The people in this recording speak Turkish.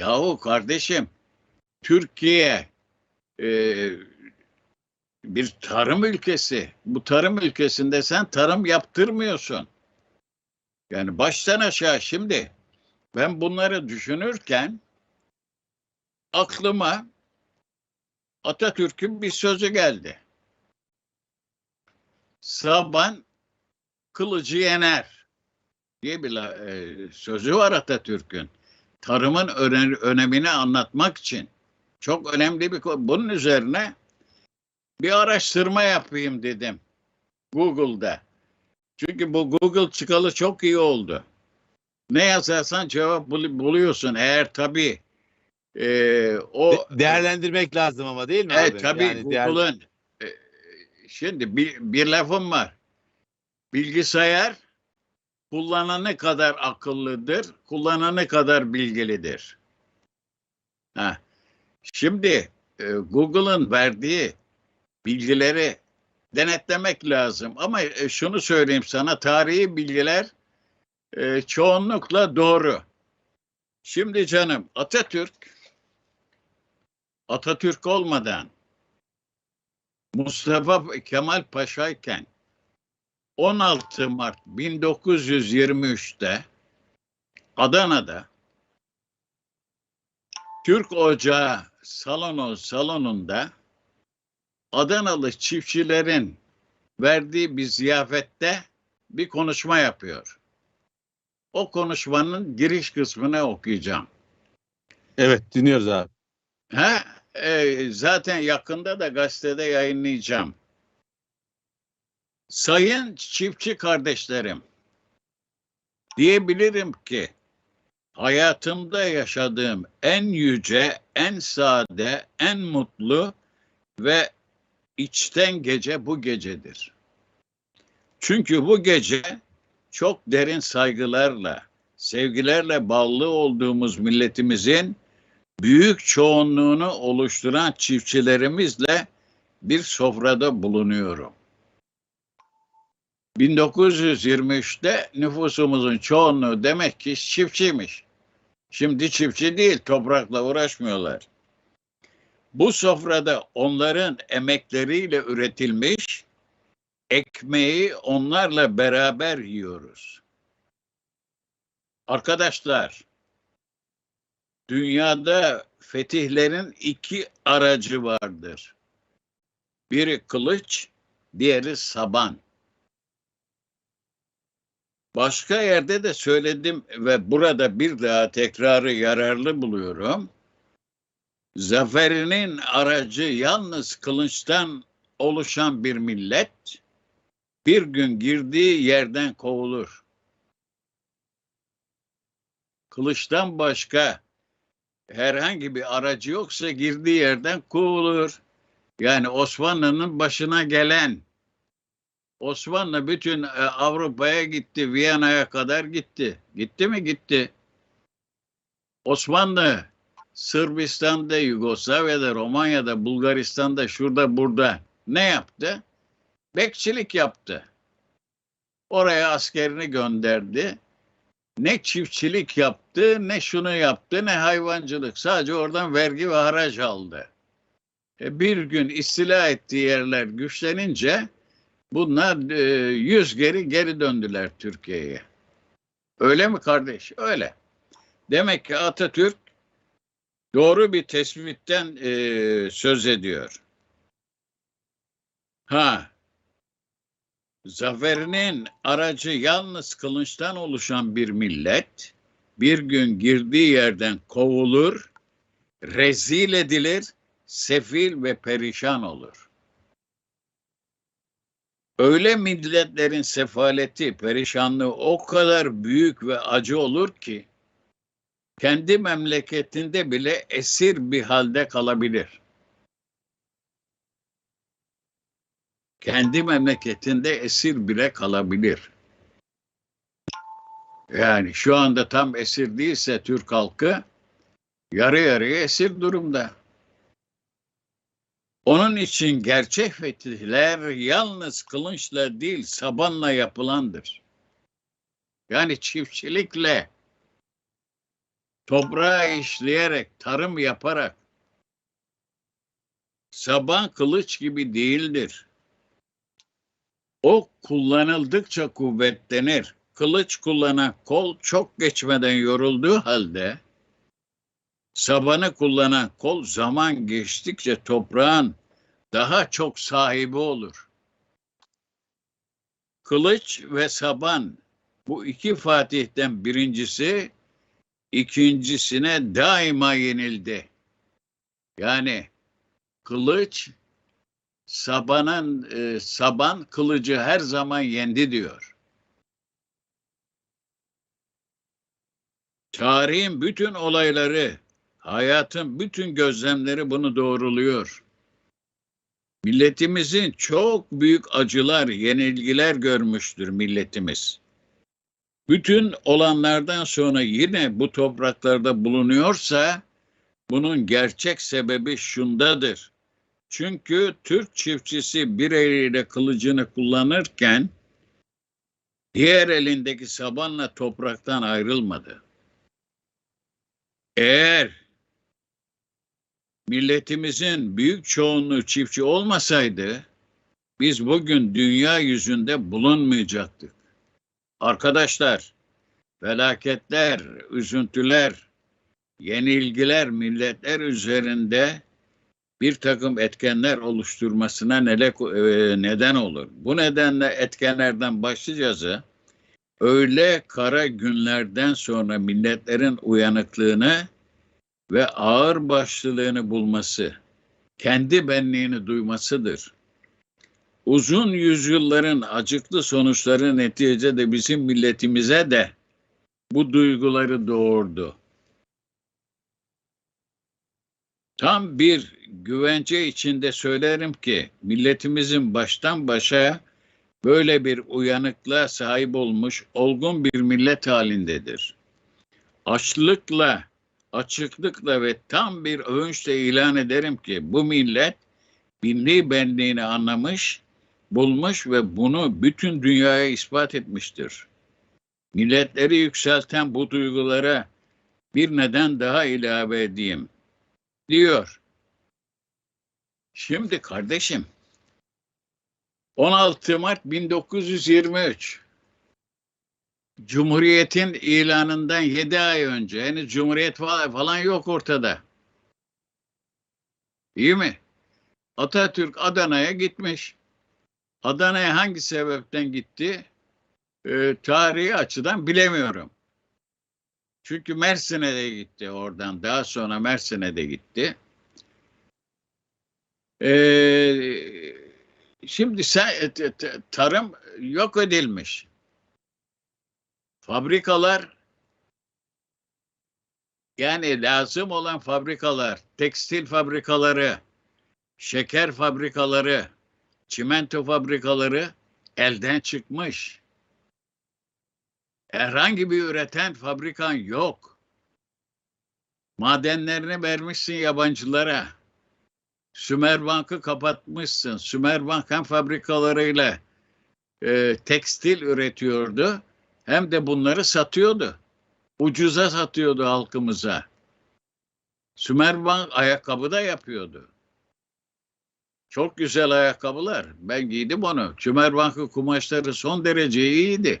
Yahu kardeşim Türkiye e, bir tarım ülkesi. Bu tarım ülkesinde sen tarım yaptırmıyorsun. Yani baştan aşağı şimdi ben bunları düşünürken aklıma Atatürk'ün bir sözü geldi. Saban kılıcı yener diye bir e, sözü var Atatürk'ün. Tarımın öne- önemini anlatmak için çok önemli bir konu. Bunun üzerine bir araştırma yapayım dedim Google'da. Çünkü bu Google çıkalı çok iyi oldu. Ne yazarsan cevap bul- buluyorsun. Eğer tabii e, o De- değerlendirmek lazım ama değil mi Evet abi? tabii Yani değer- Google'ın e, şimdi bir, bir lafım var. Bilgisayar kullananı kadar akıllıdır, kullananı kadar bilgilidir. Ha. Şimdi e, Google'ın verdiği bilgileri denetlemek lazım. Ama e, şunu söyleyeyim sana, tarihi bilgiler e, çoğunlukla doğru. Şimdi canım Atatürk Atatürk olmadan Mustafa Kemal Paşa'yken 16 Mart 1923'te Adana'da Türk Ocağı salonu salonunda Adanalı çiftçilerin verdiği bir ziyafette bir konuşma yapıyor. O konuşmanın giriş kısmını okuyacağım. Evet dinliyoruz abi. Ha, e, zaten yakında da gazetede yayınlayacağım. Sayın çiftçi kardeşlerim, diyebilirim ki hayatımda yaşadığım en yüce, en sade, en mutlu ve içten gece bu gecedir. Çünkü bu gece çok derin saygılarla, sevgilerle bağlı olduğumuz milletimizin büyük çoğunluğunu oluşturan çiftçilerimizle bir sofrada bulunuyorum. 1923'te nüfusumuzun çoğunluğu demek ki çiftçiymiş. Şimdi çiftçi değil, toprakla uğraşmıyorlar. Bu sofrada onların emekleriyle üretilmiş ekmeği onlarla beraber yiyoruz. Arkadaşlar, dünyada fetihlerin iki aracı vardır. Biri kılıç, diğeri saban. Başka yerde de söyledim ve burada bir daha tekrarı yararlı buluyorum. Zaferinin aracı yalnız kılıçtan oluşan bir millet bir gün girdiği yerden kovulur. Kılıçtan başka herhangi bir aracı yoksa girdiği yerden kovulur. Yani Osmanlı'nın başına gelen Osmanlı bütün e, Avrupa'ya gitti, Viyana'ya kadar gitti. Gitti mi? Gitti. Osmanlı Sırbistan'da, Yugoslavya'da, Romanya'da, Bulgaristan'da, şurada burada ne yaptı? Bekçilik yaptı. Oraya askerini gönderdi. Ne çiftçilik yaptı, ne şunu yaptı, ne hayvancılık. Sadece oradan vergi ve haraç aldı. E, bir gün istila ettiği yerler güçlenince bunlar e, yüz geri geri döndüler Türkiye'ye. Öyle mi kardeş? Öyle. Demek ki Atatürk doğru bir tespitten e, söz ediyor. Ha, zaferinin aracı yalnız kılınçtan oluşan bir millet bir gün girdiği yerden kovulur, rezil edilir, sefil ve perişan olur. Öyle milletlerin sefaleti, perişanlığı o kadar büyük ve acı olur ki kendi memleketinde bile esir bir halde kalabilir. Kendi memleketinde esir bile kalabilir. Yani şu anda tam esir değilse Türk halkı yarı yarıya esir durumda. Onun için gerçek fetihler yalnız kılınçla değil sabanla yapılandır. Yani çiftçilikle, toprağı işleyerek, tarım yaparak saban kılıç gibi değildir. O kullanıldıkça kuvvetlenir. Kılıç kullanan kol çok geçmeden yorulduğu halde sabanı kullanan kol zaman geçtikçe toprağın daha çok sahibi olur. Kılıç ve saban bu iki fatihten birincisi ikincisine daima yenildi. Yani kılıç sabanın e, saban kılıcı her zaman yendi diyor. Tarihin bütün olayları, hayatın bütün gözlemleri bunu doğruluyor. Milletimizin çok büyük acılar, yenilgiler görmüştür milletimiz. Bütün olanlardan sonra yine bu topraklarda bulunuyorsa bunun gerçek sebebi şundadır. Çünkü Türk çiftçisi bir eliyle kılıcını kullanırken diğer elindeki sabanla topraktan ayrılmadı. Eğer milletimizin büyük çoğunluğu çiftçi olmasaydı biz bugün dünya yüzünde bulunmayacaktık. Arkadaşlar, felaketler, üzüntüler, yenilgiler milletler üzerinde bir takım etkenler oluşturmasına e, neden olur. Bu nedenle etkenlerden başlayacağız. Öyle kara günlerden sonra milletlerin uyanıklığını ve ağır başlılığını bulması, kendi benliğini duymasıdır. Uzun yüzyılların acıklı sonuçları neticede bizim milletimize de bu duyguları doğurdu. Tam bir güvence içinde söylerim ki milletimizin baştan başa böyle bir uyanıklığa sahip olmuş olgun bir millet halindedir. Açlıkla, açıklıkla ve tam bir övünçle ilan ederim ki bu millet milli benliğini anlamış, bulmuş ve bunu bütün dünyaya ispat etmiştir. Milletleri yükselten bu duygulara bir neden daha ilave edeyim diyor. Şimdi kardeşim 16 Mart 1923 Cumhuriyet'in ilanından 7 ay önce henüz Cumhuriyet falan yok ortada. İyi mi? Atatürk Adana'ya gitmiş. Adana'ya hangi sebepten gitti? Ee, tarihi açıdan bilemiyorum. Çünkü Mersin'e de gitti oradan. Daha sonra Mersin'e de gitti. Ee, şimdi sen, tarım yok edilmiş. Fabrikalar yani lazım olan fabrikalar, tekstil fabrikaları, şeker fabrikaları, çimento fabrikaları elden çıkmış. Herhangi bir üreten fabrikan yok. Madenlerini vermişsin yabancılara. Sümerbank'ı kapatmışsın. Sümerbank hem fabrikalarıyla e, tekstil üretiyordu hem de bunları satıyordu. Ucuza satıyordu halkımıza. Sümerbank ayakkabı da yapıyordu. Çok güzel ayakkabılar. Ben giydim onu. Sümerbank'ın kumaşları son derece iyiydi.